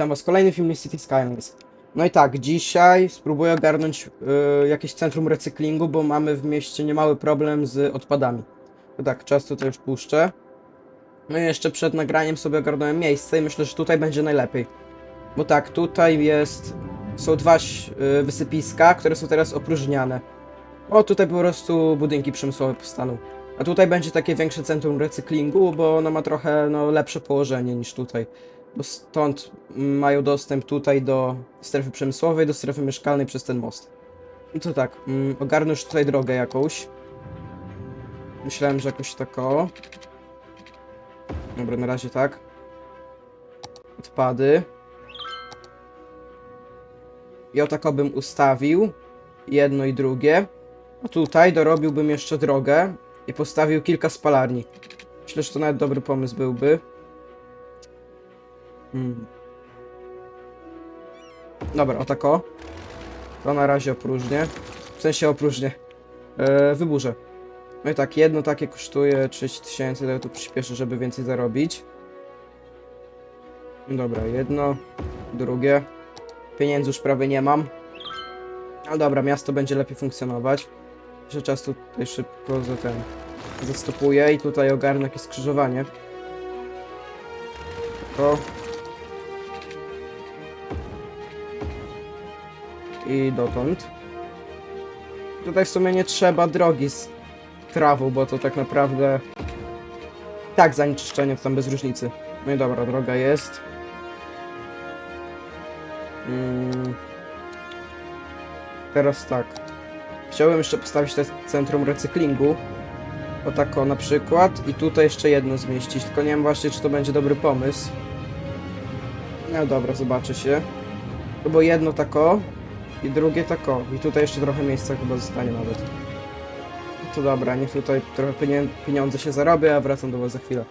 witam was w kolejnym filmie City Skylines. No i tak, dzisiaj spróbuję ogarnąć y, jakieś centrum recyklingu, bo mamy w mieście niemały problem z odpadami. No tak, czas tutaj już puszczę. No i jeszcze przed nagraniem sobie ogarnąłem miejsce i myślę, że tutaj będzie najlepiej. Bo tak, tutaj jest... Są dwa y, wysypiska, które są teraz opróżniane. O, tutaj po prostu budynki przemysłowe powstaną. A tutaj będzie takie większe centrum recyklingu, bo ono ma trochę no, lepsze położenie niż tutaj. Bo stąd mają dostęp tutaj do strefy przemysłowej, do strefy mieszkalnej przez ten most. No to tak, mm, ogarnę już tutaj drogę jakąś. Myślałem, że jakoś tako. Dobra, na razie tak. Odpady. I o tako bym ustawił jedno i drugie. A tutaj dorobiłbym jeszcze drogę i postawił kilka spalarni. Myślę, że to nawet dobry pomysł byłby. Hmm. Dobra, o tako. To na razie opróżnię. W sensie opróżnię. Eee, wyburzę. No i tak, jedno takie kosztuje 30 tysięcy, ale to przyspieszę, żeby więcej zarobić. Dobra, jedno, drugie. Pieniędzy już prawie nie mam. Ale dobra, miasto będzie lepiej funkcjonować. Że czas tutaj szybko za ten zastopuję i tutaj ogarnę jakieś skrzyżowanie. To. I dotąd. Tutaj w sumie nie trzeba drogi z trawą, bo to tak naprawdę tak zanieczyszczenie tam bez różnicy. No i dobra, droga jest. Mm. Teraz tak. Chciałbym jeszcze postawić te centrum recyklingu. O tako na przykład. I tutaj jeszcze jedno zmieścić. Tylko nie wiem właśnie, czy to będzie dobry pomysł. No dobra, zobaczy się. Bo jedno tako i drugie tako. I tutaj jeszcze trochę miejsca chyba zostanie nawet. To dobra, niech tutaj trochę pieniądze się zarobię, a wracam do was za chwilę.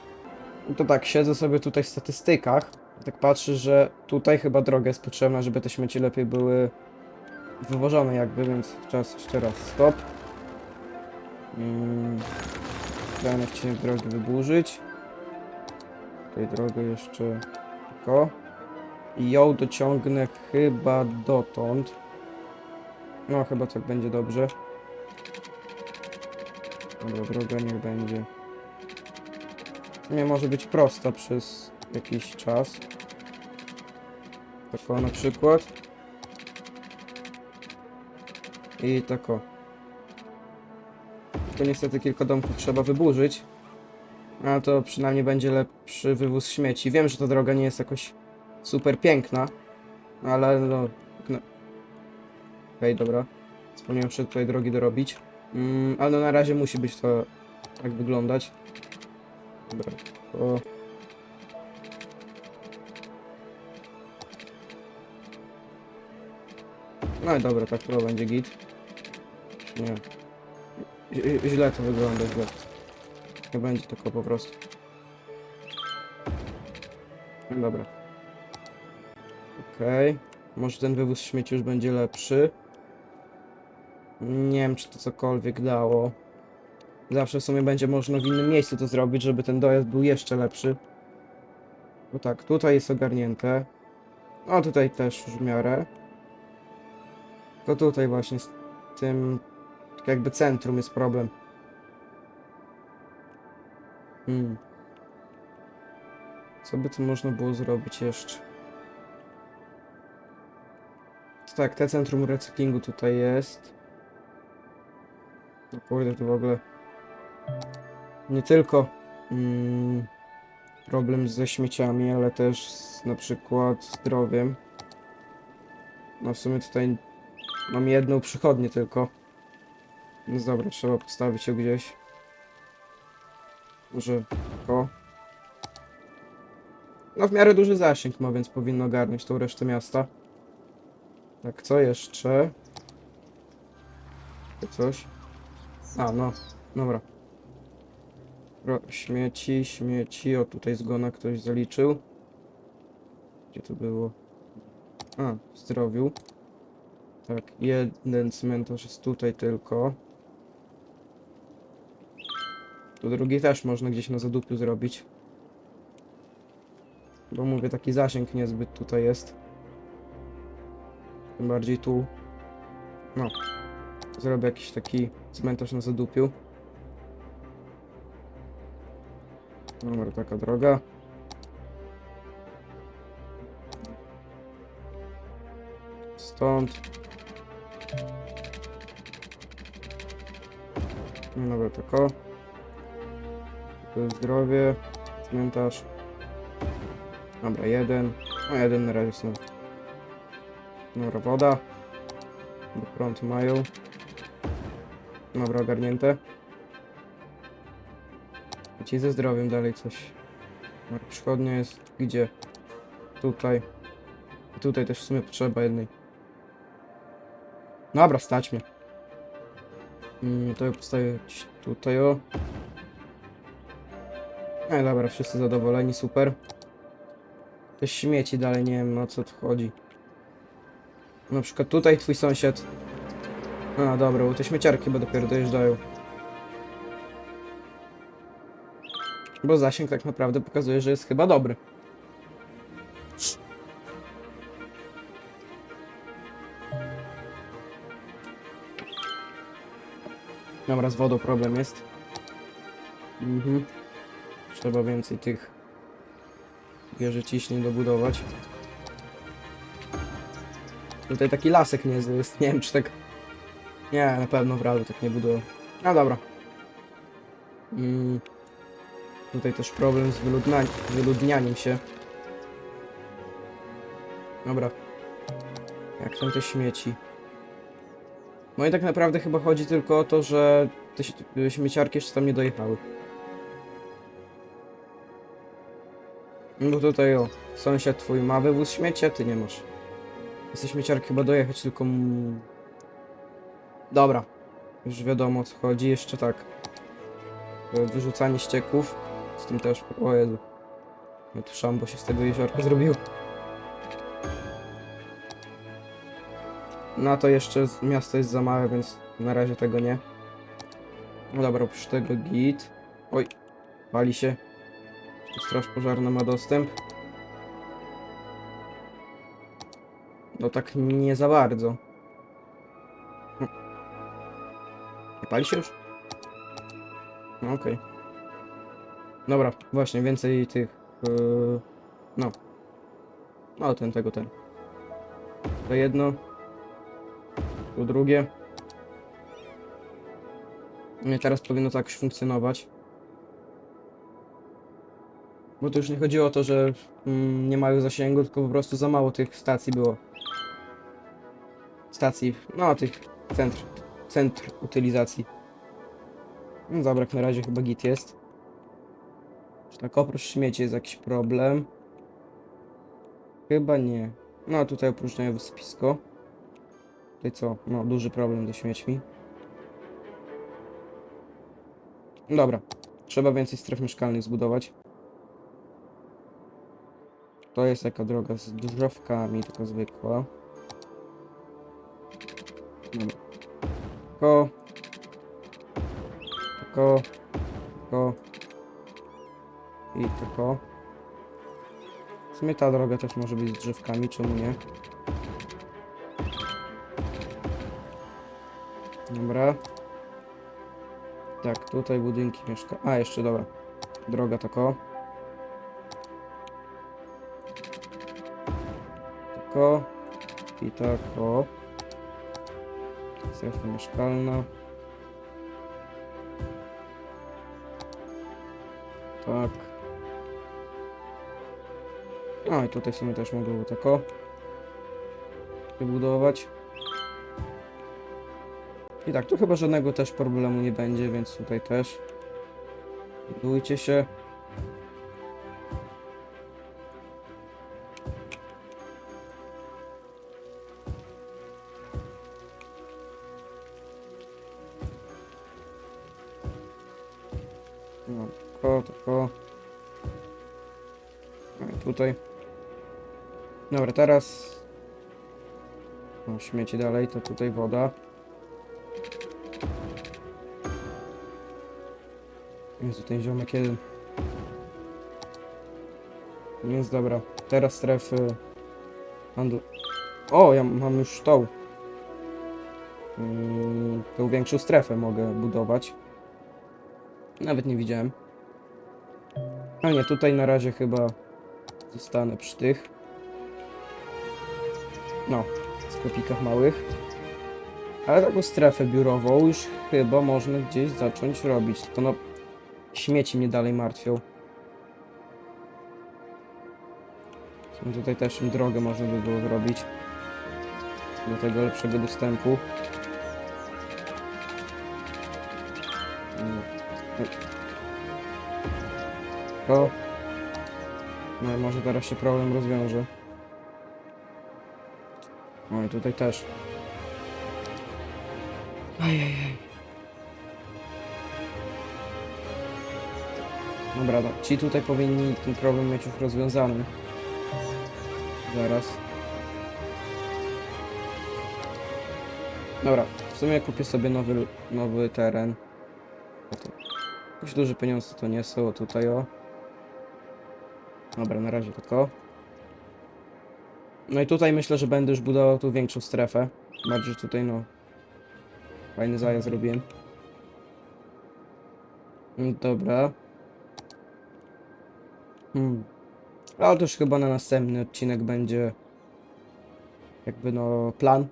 No to tak, siedzę sobie tutaj w statystykach. Tak patrzę, że tutaj chyba droga jest potrzebna, żeby te śmieci lepiej były wywożone jakby, więc czas jeszcze raz stop. Mm. Dałem odcinek drogi wyburzyć. Tutaj drogę jeszcze tylko. I ją dociągnę chyba dotąd. No, chyba tak będzie dobrze. Dobra, droga niech będzie. Nie może być prosta przez jakiś czas. Tako na przykład. I tako. To niestety kilka domków trzeba wyburzyć. Ale to przynajmniej będzie lepszy wywóz śmieci. Wiem, że ta droga nie jest jakoś super piękna. Ale no... Okej, dobra. Wspomniałem jeszcze tutaj drogi dorobić. Mm, ale na razie musi być to tak wyglądać. Dobra. To... No i dobra, tak chyba będzie git. Nie. Źle to wygląda, źle. Nie będzie tylko po prostu. No dobra. Okej. Może ten wywóz śmieci już będzie lepszy. Nie wiem, czy to cokolwiek dało. Zawsze w sumie będzie można w innym miejscu to zrobić, żeby ten dojazd był jeszcze lepszy. No tak, tutaj jest ogarnięte. O, tutaj też już w miarę. Tylko tutaj właśnie z tym tak jakby centrum jest problem. Hmm. Co by tu można było zrobić jeszcze? Tak, te centrum recyklingu tutaj jest. Kurde, to w ogóle nie tylko mm, problem ze śmieciami, ale też z, na przykład zdrowiem. No w sumie tutaj mam jedną przychodnię tylko. No dobra, trzeba postawić ją gdzieś. Może o. No w miarę duży zasięg ma, więc powinno ogarnąć tą resztę miasta. Tak, co jeszcze? Coś? A, no, dobra. Ro, śmieci, śmieci. O, tutaj zgona ktoś zaliczył. Gdzie to było? A, w zdrowiu. Tak, jeden cmentarz jest tutaj tylko. Tu drugi też można gdzieś na zadupiu zrobić. Bo mówię, taki zasięg niezbyt tutaj jest. Tym bardziej tu. No. Zrobię jakiś taki cmentarz na zadupiu. Dobra, taka droga. Stąd. No Dobra, tak o. To jest zdrowie. Cmentarz. Dobra, jeden. No jeden na razie są. Dobra, woda. Prąd mają. Dobra, ogarnięte. A ci ze zdrowiem dalej coś. Przychodnia jest gdzie? Tutaj. I tutaj też w sumie potrzeba jednej. Dobra, stać mnie. Mm, to postawię tutaj o. No dobra, wszyscy zadowoleni, super. Te śmieci dalej, nie wiem o co tu chodzi. Na przykład tutaj twój sąsiad. A dobra, bo te śmieciarki chyba dopiero dojeżdżają. Bo zasięg tak naprawdę pokazuje, że jest chyba dobry. Dobra, z wodą problem jest. Mhm. Trzeba więcej tych wieży ciśnień dobudować. Tutaj taki lasek niezły jest. Nie wiem, czy tak... Nie, na pewno w realu tak nie budują. No dobra. Mm. Tutaj też problem z wyludna... wyludnianiem się. Dobra. Jak tam te śmieci? No i tak naprawdę chyba chodzi tylko o to, że te śmieciarki jeszcze tam nie dojechały. No tutaj o, sąsiad twój ma wywóz śmieci, a ty nie masz. Jest te śmieciarki chyba dojechać, tylko... Dobra. Już wiadomo o co chodzi, jeszcze tak. E, Wyrzucanie ścieków. Z tym też, o Jezu. No to szambo się z tego jeziorka zrobił. Na to jeszcze miasto jest za małe, więc na razie tego nie. No dobra, oprócz tego git. Oj, pali się. Straż pożarna ma dostęp. No tak nie za bardzo. Pali się już? No okej. Dobra, właśnie, więcej tych... Yy, no. No ten, tego, ten. To jedno. Tu drugie. I teraz powinno jakoś funkcjonować. Bo to już nie chodziło o to, że mm, nie mają zasięgu, tylko po prostu za mało tych stacji było. Stacji, no tych centr, centr utylizacji. No dobra, na razie chyba git jest. Tak oprócz śmieci jest jakiś problem? Chyba nie. No tutaj opróżniają wysypisko. Tutaj co? No, duży problem ze śmiećmi. Dobra. Trzeba więcej stref mieszkalnych zbudować. To jest taka droga z drzewkami, taka zwykła. Dobra. Tylko... Tylko... Tylko... I tylko... W sumie ta droga też może być z drzewkami, czemu nie? Dobra. Tak, tutaj budynki mieszka. A, jeszcze dobra. Droga tako. Tako. I tako. Strefa mieszkalna. Tak. A, i tutaj sobie też mogą tako. Wybudować. I tak, tu chyba żadnego też problemu nie będzie, więc tutaj też. Budujcie się. Tutaj. Dobra, teraz... No, śmieci dalej, to tutaj woda. Jezu, ten ziomek jeden. Więc dobra, teraz strefy handlu. O, ja mam już tą. Mm, tą większą strefę mogę budować. Nawet nie widziałem. No nie, tutaj na razie chyba zostanę przy tych. No, sklepikach małych. Ale taką strefę biurową już chyba można gdzieś zacząć robić. Tylko no, śmieci mnie dalej martwią. No tutaj też im drogę można by było zrobić. Do tego lepszego dostępu. To... No może teraz się problem rozwiąże. No i tutaj też. Ajajaj. Dobra, no, ci tutaj powinni ten problem mieć już rozwiązany. Zaraz. Dobra, w sumie kupię sobie nowy, nowy teren. Jakieś duże pieniądze to nie są, tutaj o. Dobra, na razie tylko. No i tutaj myślę, że będę już budował tu większą strefę. Bardziej tutaj no... Fajny zajazd zrobiłem. Dobra. Hmm. Ale to już chyba na następny odcinek będzie jakby no plan.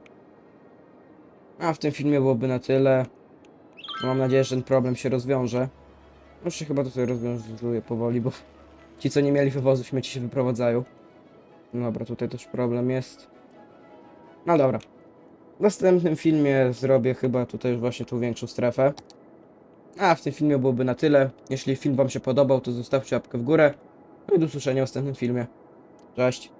A w tym filmie byłoby na tyle. Mam nadzieję, że ten problem się rozwiąże. Już się chyba tutaj rozwiązuje powoli, bo ci co nie mieli wywozu śmieci się wyprowadzają. No dobra, tutaj też problem jest. No dobra. W następnym filmie zrobię chyba tutaj już właśnie tą większą strefę. A w tym filmie byłoby na tyle. Jeśli film wam się podobał, to zostawcie łapkę w górę. No i do usłyszenia w następnym filmie. Cześć.